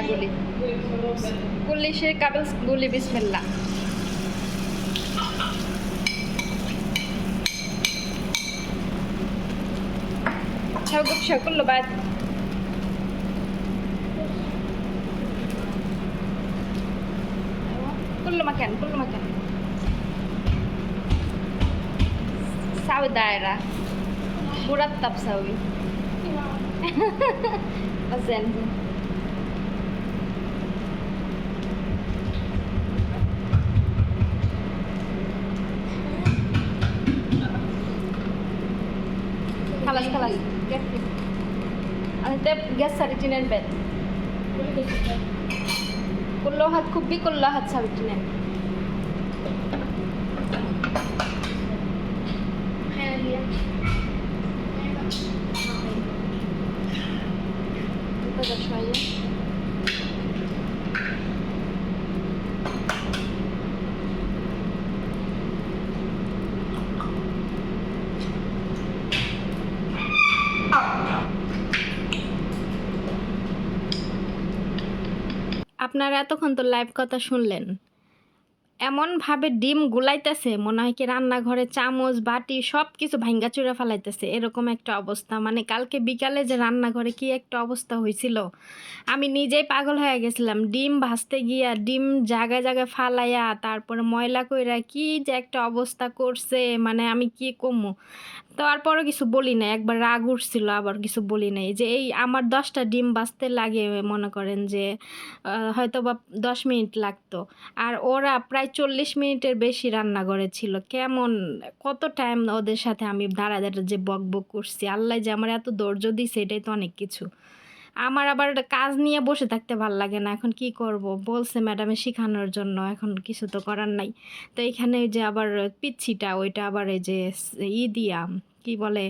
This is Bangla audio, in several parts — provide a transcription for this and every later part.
বলি কুল্লি সে কাবেল বলি বিসমিল্লা شوقف شو كله بعد كله مكان كله مكان ساوي دايرة مرتب سوي بس खालास खालास आणि ते गॅस सारिटिनेन बेत कुल्लो हात खुब्बी कुल्लो हात सारिटिनेन Thank you. আপনারা এতক্ষণ তো লাইভ কথা শুনলেন। এমনভাবে ডিম গুলাইতেছে, মনে হয় কি রান্নাঘরে চামচ, বাটি সব কিছু ভাঙ্গা চুরা ফেলাইতেছে, এরকম একটা অবস্থা। মানে কালকে বিকালে যে রান্নাঘরে কি একটা অবস্থা হয়েছিল আমি নিজেই পাগল হয়ে গেছিলাম। ডিম ভাজতে গিয়া, ডিম জায়গায় জায়গায় ফালাইয়া, তারপরে ময়লা কইরা কি যে একটা অবস্থা করছে মানে আমি কি কমু? তারপরও কিছু বলি নাই, একবার রাগ উঠছিল, আবার কিছু বলি নাই। যে এই আমার দশটা ডিম বাজতে লাগে মনে করেন যে হয়তো বা দশ মিনিট লাগতো। আর ওরা প্রায় চল্লিশ মিনিটের বেশি রান্নাঘরে ছিল কেমন, কত টাইম ওদের সাথে আমি দাঁড়া দাঁড়া যে বক বক করছি। আল্লাহ যে আমার এত ধৈর্য দিছে, এটাই তো অনেক কিছু। আমার আবার কাজ নিয়ে বসে থাকতে ভালো লাগে না, এখন কি করব? বলছে ম্যাডামে শেখানোর জন্য, এখন কিছু তো করার নাই। তো এখানে যে আবার পিচ্ছিটা, ওইটা আবার এই যে ই দিয়া কি বলে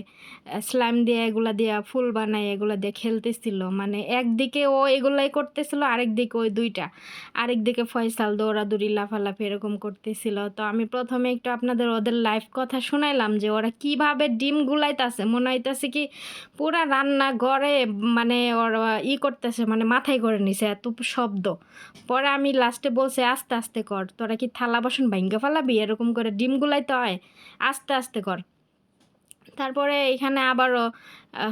স্লাইম দিয়ে এগুলা দিয়া ফুল বানাই এগুলা দিয়ে খেলতেছিল। মানে একদিকে ও এগুলাই করতেছিল আরেক দিকে ওই দুইটা। আরেক দিকে ফয়সাল দৌড়াদৌড়ি, লাফালাফি এরকম করতেছিল। তো আমি প্রথমে একটু আপনাদের ওদের লাইফ কথা শোনাইলাম যে ওরা কীভাবে ডিম গুলাইতেছে। মনে হইতাছে কি পুরা রান্না ঘরে মানে ওরা ই করতেছে মানে মাথায় করে নিছে এত শব্দ। পরে আমি লাস্টে বলছে, আস্তে আস্তে কর। তোরা কি থালা বাসন ভাঙ্গে ফালাবি? এরকম করে ডিম গুলাইতে হয়। আস্তে আস্তে কর। তারপরে এখানে আবারও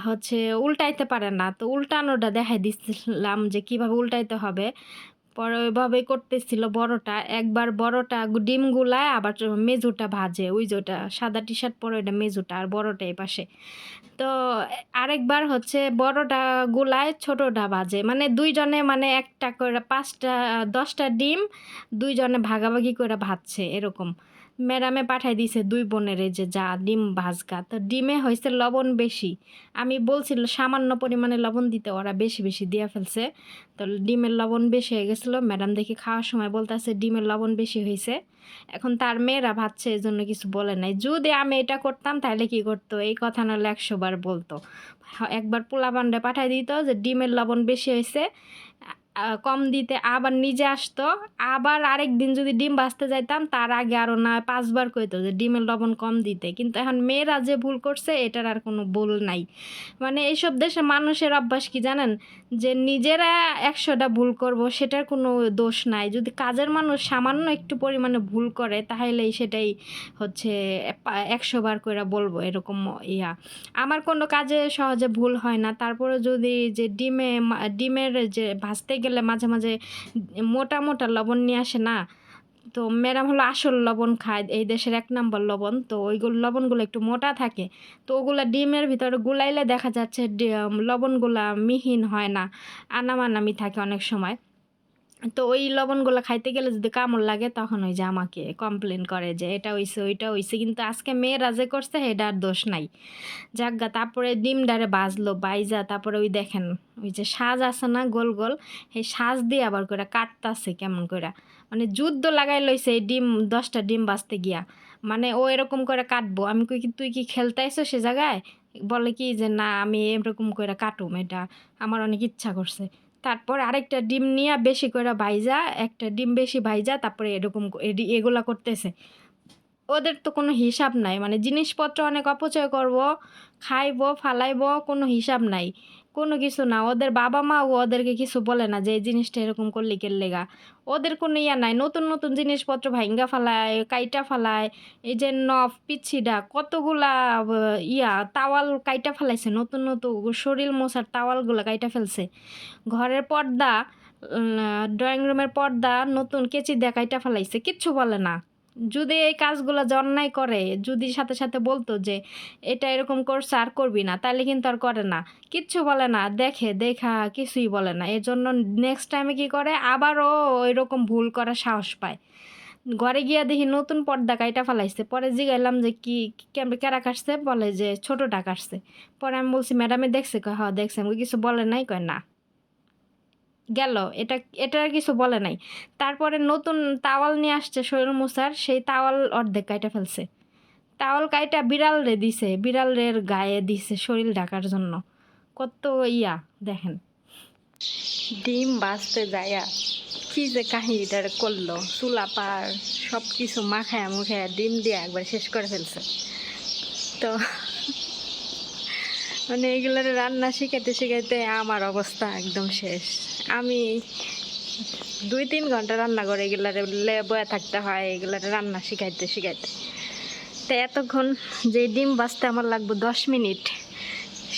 হচ্ছে উল্টাইতে পারে না। তো উল্টানোটা দেখাই দিচ্ছিলাম যে কীভাবে উল্টাইতে হবে। পরে ওইভাবেই করতেছিল বড়টা। একবার বড়টা ডিম গুলায়, আবার মেজুটা ভাজে। ওই যেটা সাদা টি শার্ট পরে ওইটা মেজুটা আর বড়টা এই পাশে। তো আরেকবার হচ্ছে বড়টা গুলায়, ছোটটা ভাজে। মানে দুইজনে মানে একটা করে পাঁচটা, দশটা ডিম দুইজনে ভাগাভাগি করে ভাজছে, এরকম। ম্যাডামে পাঠাই দিয়েছে দুই বোনের যে যা ডিম ভাজকা তো ডিমে হয়েছে লবণ বেশি। আমি বলছিল সামান্য পরিমাণে লবণ দিতে, ওরা বেশি বেশি দিয়ে ফেলছে। তো ডিমের লবণ বেশি হয়ে গেছিল। ম্যাডাম দেখি খাওয়ার সময় বলতেছে, ডিমের লবণ বেশি হয়েছে। এখন তার মেয়েরা ভাবছে, এই জন্য কিছু বলে নাই। যদি আমি এটা করতাম, তাহলে কি করতো? এই কথা নাহলে একশো বার বলতো। একবার পোলা বান্ডে পাঠাই দিত যে, ডিমের লবণ বেশি হয়েছে। কম দিতে আবার নিজে আসতো। আবার আরেক দিন যদি ডিম ভাজতে যাইতাম, তার আগে আরও না পাঁচবার কইতো যে ডিমের লবণ কম দিতে। কিন্তু এখন মেয়েরা যে ভুল করছে, এটার আর কোনো ভুল নাই। মানে এইসব দেশে মানুষের অভ্যাস কি জানেন? যে নিজেরা একশোটা ভুল করব, সেটার কোনো দোষ নাই। যদি কাজের মানুষ সামান্য একটু পরিমাণে ভুল করে, তাহলেই সেটাই হচ্ছে একশো বার করে বলব এরকম ইয়া। আমার কোনো কাজে সহজে ভুল হয় না। তারপরে যদি যে ডিমে ডিমের যে ভাজতে গেলে মাঝে মাঝে মোটা মোটা লবণ নিয়ে আসে না। তো ম্যাডাম হলো আসল লবণ খায়, এই দেশের এক নম্বর লবণ। তো ওইগুলো লবণগুলো একটু মোটা থাকে। তো ওগুলো ডিমের ভিতরে গুলাইলে দেখা যাচ্ছে লবণগুলা মিহিন হয় না, আনামানামি থাকে অনেক সময়। তো ওই লবণগুলো খাইতে গেলে যদি কামড় লাগে, তখন ওই যে আমাকে কমপ্লেন করে যে এটা হইছে, ওইটা হইছে। কিন্তু আজকে মেয়েরা যে করছে এটার দোষ নাই। যাজ্ঞা তারপরে ডিম ডারে বাজলো, বাইজা, তারপরে ওই দেখেন, ওই যে সাজ আছে না, গোল গোল, সেই সাজ দিয়ে আবার করে কাটতাছে কেমন করে মানে যুদ্ধ লাগাই লইছে এই ডিম, দশটা ডিম বাজতে গিয়া। মানে ও এরকম করে কাটবো। আমি কই কি, তুই কি খেলতে সে জায়গায়? বলে কি যে, না, আমি এরকম করে কাটুম, এটা আমার অনেক ইচ্ছা করছে। তারপর আরেকটা ডিম নিয়ে বেশি করে ভাইজা, একটা ডিম বেশি ভাইজা, তারপরে এরকম এগুলা করতেছে। ওদের তো কোনো হিসাব নাই মানে জিনিসপত্র অনেক অপচয় করব, খাইব, ফালাইব কোনো হিসাব নাই। কোনো কিছু না। ওদের বাবা মা ওদেরকে কিছু বলে না যে, এই জিনিসটা এরকম করলি কে লেগা ওদের কোনো ইয়া নাই। নতুন নতুন জিনিসপত্র ভাঙ্গা ফালায়, কাইটা ফালায়, এই যে নফ পিচ্ছিডা, কতগুলা ইয়া, তাওয়াল কাইটা ফেলাইছে। নতুন নতুন শরীর মোছার তাওয়ালগুলো কাইটা ফেলছে। ঘরের পর্দা ড্রয়িং রুমের পর্দা, নতুন কেচি দিয়ে কাইটা ফেলাইছে। কিচ্ছু বলে না। যদি এই কাজগুলো অন্যায় করে, যদি সাথে সাথে বলতো যে, এটা এরকম করছে, আর করবি না তাহলে কিন্তু আর করে না। কিচ্ছু বলে না, দেখে, দেখা কিছুই বলে না। এর জন্য নেক্সট টাইমে কি করে? আবারও এরকম ভুল করার সাহস পায়। ঘরে গিয়া দেখি নতুন পর্দা কাইটা ফেলাইছে। পরে জিগাইলাম যে, কি কেমন কেরা কাটছে? বলে যে, ছোটোটা কাটছে। পরে আমি বলছি ম্যাডামে দেখছে। কয় হ্যাঁ দেখছে। আমাকে কিছু বলে নাই? কয়, না। গেল। এটা এটা আর কিছু বলে নাই। তারপরে নতুন তাওয়াল নিয়ে আসছে শরীর মোছার সেই তাওয়াল অর্ধেক কাইটা ফেলছে। তাওয়াল কাইটা বিড়াল রে দিছে বিড়াল রের গায়ে দিছে শরীর ঢাকার জন্য। কত ইয়া, দেখেন। ডিম বাঁচতে যায়া কি যে কাহিনীটা করল, চুলা পার সব কিছু মাখায় মুখায় ডিম দিয়ে একবার শেষ করে ফেলছে। তো মানে এগুলোর রান্না শিখাইতে শিখাইতে আমার অবস্থা একদম শেষ। আমি দুই তিন ঘণ্টা রান্না করে এগুলারে বয়ে থাকতে হয়, এগুলারে রান্না শিখাইতে শিখাইতে। তো এতক্ষণ যে ডিম বাঁচতে আমার লাগবে দশ মিনিট,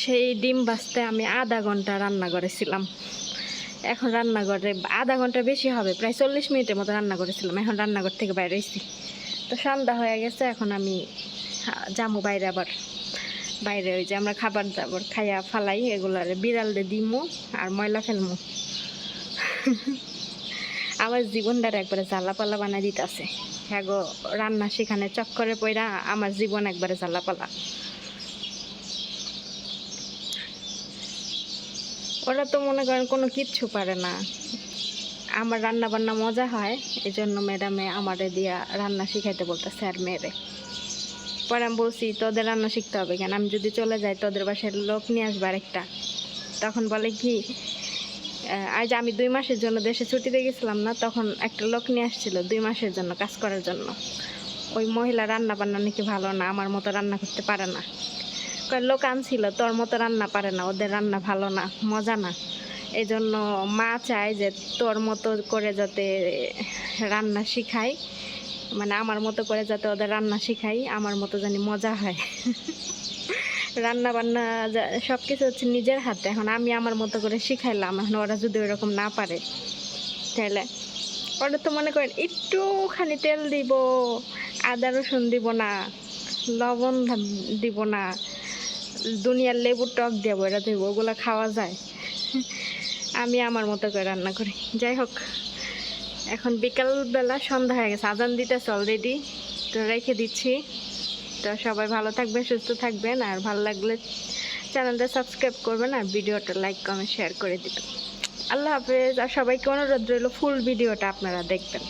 সেই ডিম বাঁচতে আমি আধা ঘণ্টা রান্না করেছিলাম। এখন রান্নাঘরে আধা ঘণ্টা বেশি হবে, প্রায় চল্লিশ মিনিটের মতো রান্না করেছিলাম, এখন রান্নাঘর থেকে বাইরে এসেছি তো সন্ধ্যা হয়ে গেছে, এখন আমি যাব বাইরে আবার। বাইরে ওই যে আমরা খাবার দাবার খাইয়া ফালাই, এগুলারে বিড়ালরে দিমু আর ময়লা ফেলমু। আমার জীবনটার একবারে জ্বালাপালা বানাই দিতেছে। হ্যাঁ গো রান্না সেখানে চক্করে পইরা আমার জীবন একবারে জ্বালাপালা। ওরা তো মনে করেন কোনো কিচ্ছু পারে না। আমার রান্না বান্না মজা হয় এই জন্য ম্যাডামে আমারে দিয়া রান্না শিখাইতে বলতেছে আর মেয়েরে। পরে আমি বলছি, তোদের রান্না শিখতে হবে কেন? আমি যদি চলে যাই, তোদের বাসায় লোক নিয়ে আসবে আরেকটা। তখন বলে কি আজ আমি দুই মাসের জন্য দেশে ছুটিতে গেছিলাম না, তখন একটা লোক নিয়ে আসছিল দুই মাসের জন্য কাজ করার জন্য। ওই মহিলা রান্না বান্না নাকি ভালো না, আমার মতো রান্না করতে পারে না। লোক আনছিল, তোর মতো রান্না পারে না, ওদের রান্না ভালো না, মজা না। এই জন্য মা চায় যে তোর মতো করে যাতে রান্না শিখাই মানে আমার মতো করে যাতে ওদের রান্না শিখাই, আমার মতো জানি মজা হয়। রান্না বান্না সব কিছু হচ্ছে নিজের হাতে। এখন আমি আমার মতো করে শিখাইলাম, এখন ওরা যদি ওরকম না পারে তাহলে ওরা তো মনে করেন একটুখানি তেল দিব, আদা রসুন দিব না, লবণ দিব না, দুনিয়ার লেবুর টক দেবো এটা দেবো ওগুলো খাওয়া যায়। আমি আমার মতো করে রান্না করি। যাই হোক। এখন বিকালবেলা সন্ধ্যা হয়ে গেছে, আজান দিতেছে অলরেডি তো রেখে দিচ্ছি। তো সবাই ভালো থাকবেন, সুস্থ থাকবেন, আর ভালো লাগলে চ্যানেলটা সাবস্ক্রাইব করবেন আর ভিডিওটা লাইক কমেন্ট শেয়ার করে দিবেন। আল্লাহ হাফেজ, আর সবাইকে অনুরোধ রইল ফুল ভিডিওটা আপনারা দেখবেন।